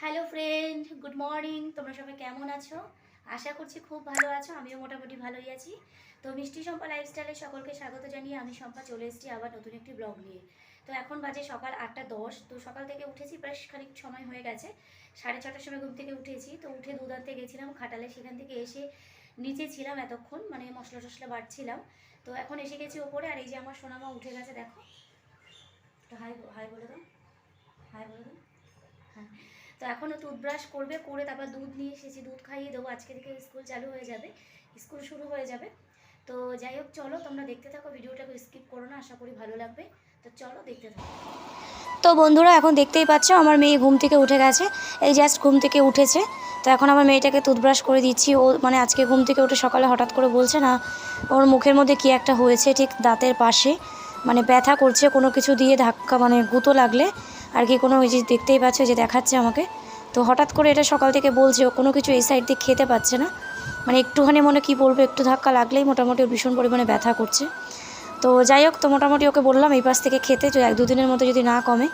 Hello friend good morning তোমরা সবাই কেমন আছো? আশা করছি খুব ভালো আছো। আমিও মোটামুটি ভালোই আছি। তো মিষ্টি সম্পা লাইফস্টাইলে সকলকে স্বাগত জানিয়ে আমি সম্পা চলে এসেছি আবার নতুন একটি ব্লগ নিয়ে। তো এখন বাজে সকাল আটটা দশ। তো সকাল থেকে উঠেছি প্রায় খানিক সময় হয়ে গেছে। সাড়ে ছটার সময় ঘুম থেকে উঠেছি। তো উঠে দুধ আনতে গেছিলাম, খাটালে সেখান থেকে এসে নিচে ছিলাম এতক্ষণ মানে মশলা টশলা বাড়ছিলাম তো এখন এসে গেছি ওপরে, আর এই যে আমার সোনামা উঠে গেছে, দেখো। তো হাই হাই বলে দাও। হাই বলে দাও। তো এখনও টুথব্রাশ করবে, করে তারপর দুধ নিয়ে এসেছি, দুধ খাইয়ে দেবো। আজকে থেকে স্কুল চালু হয়ে যাবে স্কুল শুরু হয়ে যাবে। তো যাই হোক, চলো তোমরা দেখতে থাকো, ভিডিওটাকে স্কিপ করো না, আশা করি ভালো লাগবে। তো চলো দেখতে থাকো। তো বন্ধুরা, এখন দেখতেই পাচ্ছ, আমার মেয়ে ঘুম থেকে উঠে গেছে। এই জাস্ট ঘুম থেকে উঠেছে। তো এখন আমার মেয়েটাকে টুথব্রাশ করে দিচ্ছি। ও মানে আজকে ঘুম থেকে উঠে সকালে হঠাৎ করে বলছে না, ওর মুখের মধ্যে কি একটা হয়েছে ঠিক দাঁতের পাশে। মানে ব্যথা করছে, কোনো কিছু দিয়ে ধাক্কা মানে গুঁতো লাগলে। আর কি কোনো ওই যে দেখতেই পাচ্ছ যে দেখাচ্ছে আমাকে। তো হঠাৎ করে এটা সকাল থেকে বলছে ও কোনো কিছু এই সাইড দিয়ে খেতে পাচ্ছে না। মানে একটুখানি মনে কি বলব, একটু ধাক্কা লাগলেই মোটামুটি ভীষণ পরিমাণে ব্যথা করছে। তো যাই হোক, তো মোটামুটি ওকে বললাম এই পাশ থেকে খেতে যে এক দুদিনের মধ্যে যদি না কমে,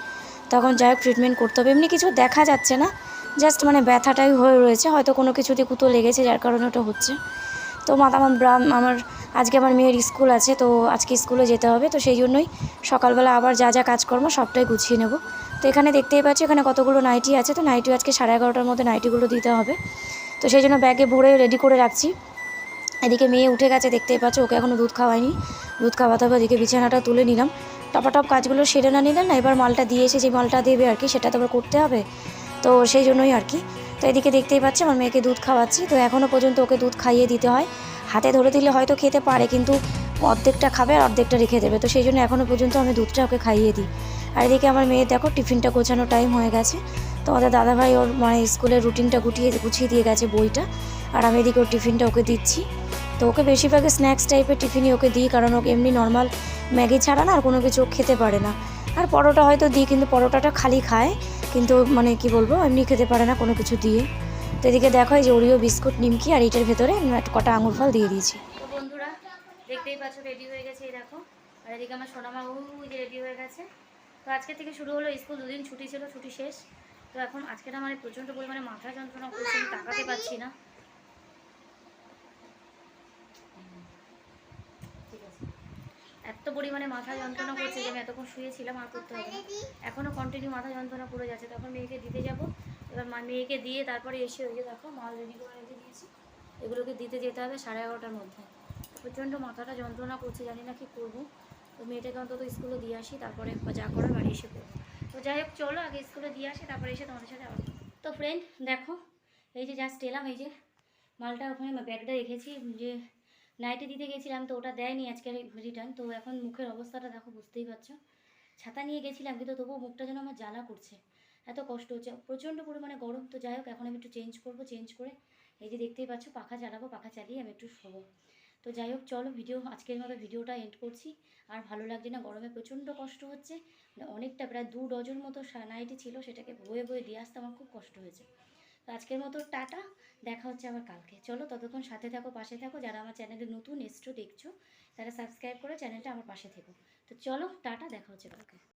তখন যাই হোক ট্রিটমেন্ট করতে হবে। এমনি কিছু দেখা যাচ্ছে না জাস্ট মানে ব্যথাটাই হয়ে রয়েছে। হয়তো কোনো কিছুতে কুতো লেগেছে, যার কারণে ওটা হচ্ছে। তো আমার ব্রাম, আমার আজকে আমার মেয়ের স্কুল আছে, তো আজকে স্কুলে যেতে হবে। তো সেই জন্যই সকালবেলা আবার যা যা কাজকর্ম সবটাই গুছিয়ে নেব। তো এখানে দেখতেই পাচ্ছি, এখানে কতগুলো নাইটি আছে। তো নাইটি আজকে সাড়ে এগারোটার মধ্যে নাইটিগুলো দিতে হবে। তো সেই জন্য ব্যাগে ভরে রেডি করে রাখছি। এদিকে মেয়ে উঠে গেছে, দেখতেই পাচ্ছ, ওকে এখনও দুধ খাওয়াইনি। দুধ খাওয়াতে হবে এদিকে বিছানাটা তুলে নিলাম। টপাটপ কাজগুলো সেরে না নিলেন না, এবার মালটা দিয়ে এসে যে মালটা দেবে আর কি, সেটা তো আবার করতে হবে। তো সেই জন্যই আর কি। তো এদিকে দেখতেই পাচ্ছি, আমার মেয়েকে দুধ খাওয়াচ্ছি। তো এখনও পর্যন্ত ওকে দুধ খাইয়ে দিতে হয়। হাতে ধরে দিলে হয়তো খেতে পারে, কিন্তু অর্ধেকটা খাবে আর অর্ধেকটা রেখে দেবে। তো সেই জন্য এখনও পর্যন্ত আমি দুধটা ওকে খাইয়ে দিই। আর এদিকে আমার মেয়ে দেখো, টিফিনটা গোছানো টাইম হয়ে গেছে। তো আমাদের দাদাভাই ওর মানে স্কুলের রুটিনটা গুটিয়ে, গুছিয়ে দিয়ে গেছে বইটা। আর আমি এদিকে ওর টিফিনটা ওকে দিচ্ছি। তো ওকে বেশিরভাগ স্ন্যাক্স টাইপের টিফিনই ওকে দিই, কারণ ওকে এমনি নর্মাল ম্যাগি ছাড়া না আর কোনো কিছু খেতে পারে না। আর পরোটা হয়তো দিই, কিন্তু পরোটাটা খালি খায়। কিন্তু মানে কি বলব, এমনি খেতে পারে না কোনো কিছু দিয়ে। তো এদিকে দেখো এই যে ওরিও বিস্কুট, নিমকি আর এইটার ভেতরে কটা আঙুর ফল দিয়ে দিয়েছি। দেখতেই পাচ্ছ রেডি হয়ে গেছে, এই দেখো। আর এদিকে আমার সোনামা ওই যে রেডি হয়ে গেছে। তো আজকে থেকে শুরু হলো স্কুল দুদিন ছুটি ছিল, ছুটি শেষ। তো এখন আজকে না মানে প্রচণ্ড পরিমাণে মাথা যন্ত্রণা করছে, আমি তাকাতে পারছি না। এত পরিমাণে মাথা যন্ত্রণা করছে যে আমি এতক্ষণ শুয়েছিলাম, আর করতে হবে এখনও কন্টিনিউ মাথা যন্ত্রণা করে যাচ্ছে। তখন মেয়েকে দিতে যাব। এবার মা মেয়েকে দিয়ে তারপরে এসে ওই যে দেখো, মাল রেডি করে রেখে দিয়েছি। এগুলোকে দিতে যেতে হবে সাড়ে এগারোটার মধ্যে। প্রচণ্ড মাথাটা যন্ত্রণা করছে, জানি না কি করব। তো মেয়েটাকে অন্তত স্কুলে দিয়ে আসি, তারপরে যা করার বাড়ি এসে করব। তো যাই হোক, চলো আগে স্কুলে দিয়ে আসি, তারপরে এসে তোমাদের সাথে আবার তো ফ্রেন্ড দেখো, এই যে জাস্ট এলাম, এই যে মালটা ওখানে ব্যাগটা রেখেছি, যে নাইটে দিতে গেছিলাম, তো ওটা দেয়নি আজকের রিটার্ন তো এখন মুখের অবস্থাটা দেখো, বুঝতেই পারছ। ছাতা নিয়ে গেছিলাম, কিন্তু তবুও মুখটা যেন আমার জ্বালা করছে। এত কষ্ট হচ্ছে, প্রচণ্ড পরিমাণে গরম। তো যাই হোক, এখন আমি একটু চেঞ্জ করব চেঞ্জ করে, এই যে দেখতেই পাচ্ছ, পাখা চালাবো, পাখা চালিয়ে আমি একটু শোবো। তো যাই হোক, চলো ভিডিও আজকের মতো ভিডিওটা এন্ড করছি। আর ভালো লাগছে না, গরমে প্রচণ্ড কষ্ট হচ্ছে। মানে অনেকটা, প্রায় দু ডজন মতো নাইটি ছিল, সেটাকে বয়ে বয়ে দিয়ে আসতে আমার খুব কষ্ট হয়েছে। তো আজকের মতো টাটা, দেখা হচ্ছে আবার কালকে। চলো ততক্ষণ সাথে থাকো, পাশে থাকো। যারা আমার চ্যানেলে নতুন এসছো, দেখছ, তারা সাবস্ক্রাইব করে চ্যানেলটা আমার পাশে থেকো। তো চলো, টাটা, দেখা হচ্ছে কালকে।